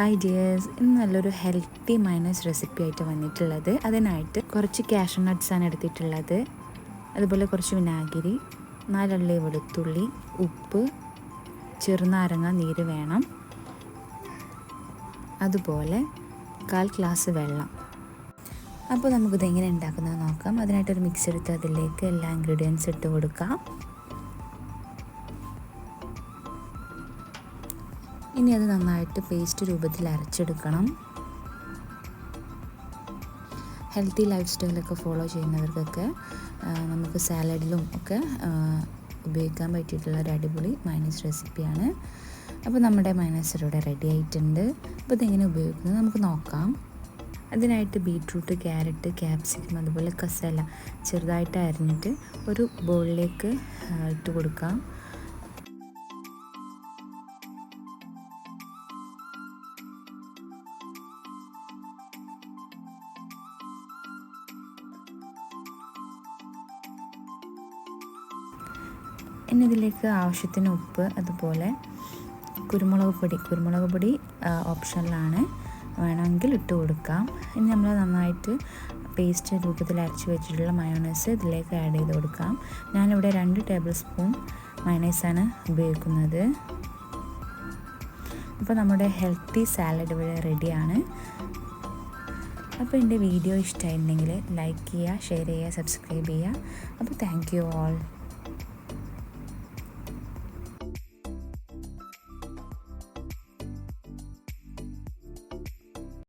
Hi dears ഇന്ന് നല്ലൊരു healthy minus recipe ആയിട്ട് വന്നിട്ടുള്ളത്. അതിനായിട്ട് കുറച്ച് ക്യാഷ് നട്ട്സാണ് എടുത്തിട്ടുള്ളത്. അതുപോലെ കുറച്ച് വിനാഗിരി നാലുള്ളി വെളുത്തുള്ളി ഉപ്പ് ചെറുനാരങ്ങ നീര് വേണം. അതുപോലെ കാൽ ഗ്ലാസ് വെള്ളം. അപ്പോൾ നമുക്കിത് എങ്ങനെ ഉണ്ടാക്കുന്നത് നോക്കാം. അതിനായിട്ടൊരു മിക്സ് എടുത്ത് അതിലേക്ക് എല്ലാ ഇൻഗ്രീഡിയൻസ് ഇട്ട് കൊടുക്കാം. ഇനി അത് നന്നായിട്ട് പേസ്റ്റ് രൂപത്തിൽ അരച്ചെടുക്കണം. ഹെൽത്തി ലൈഫ് സ്റ്റൈലൊക്കെ ഫോളോ ചെയ്യുന്നവർക്കൊക്കെ നമുക്ക് സാലഡിലും ഒക്കെ ഉപയോഗിക്കാൻ പറ്റിയിട്ടുള്ള ഒരു അടിപൊളി മൈനസ് റെസിപ്പിയാണ് അപ്പോൾ നമ്മുടെ മൈനസ് ഇവിടെ റെഡി ആയിട്ടുണ്ട്. അപ്പോൾ ഇതെങ്ങനെ ഉപയോഗിക്കുന്നത് നമുക്ക് നോക്കാം. അതിനായിട്ട് ബീട്രൂട്ട് ക്യാരറ്റ് ക്യാപ്സിക്കം അതുപോലെ കസല ചെറുതായിട്ട് അരിഞ്ഞിട്ട് ഒരു ബോളിലേക്ക് ഇട്ട് കൊടുക്കാം. ഇനി ഇതിലേക്ക് ആവശ്യത്തിന് ഉപ്പ് അതുപോലെ കുരുമുളക് പൊടി. കുരുമുളക് പൊടി ഓപ്ഷനിലാണ്. വേണമെങ്കിൽ ഇട്ട് കൊടുക്കാം. ഇനി നമ്മൾ നന്നായിട്ട് പേസ്റ്റ് രൂപത്തിൽ അരച്ച് വെച്ചിട്ടുള്ള മയോണൈസ് ഇതിലേക്ക് ആഡ് ചെയ്ത് കൊടുക്കാം. ഞാനിവിടെ രണ്ട് ടേബിൾ സ്പൂൺ മയോണൈസാണ് ഉപയോഗിക്കുന്നത്. അപ്പോൾ നമ്മുടെ ഹെൽത്തി സാലഡ് ഇവിടെ റെഡിയാണ് അപ്പോൾ എന്റെ വീഡിയോ ഇഷ്ടമായിട്ടുണ്ടെങ്കിൽ ലൈക്ക് ചെയ്യുക ഷെയർ ചെയ്യുക സബ്സ്ക്രൈബ് ചെയ്യുക. അപ്പോൾ താങ്ക് യു ഓൾ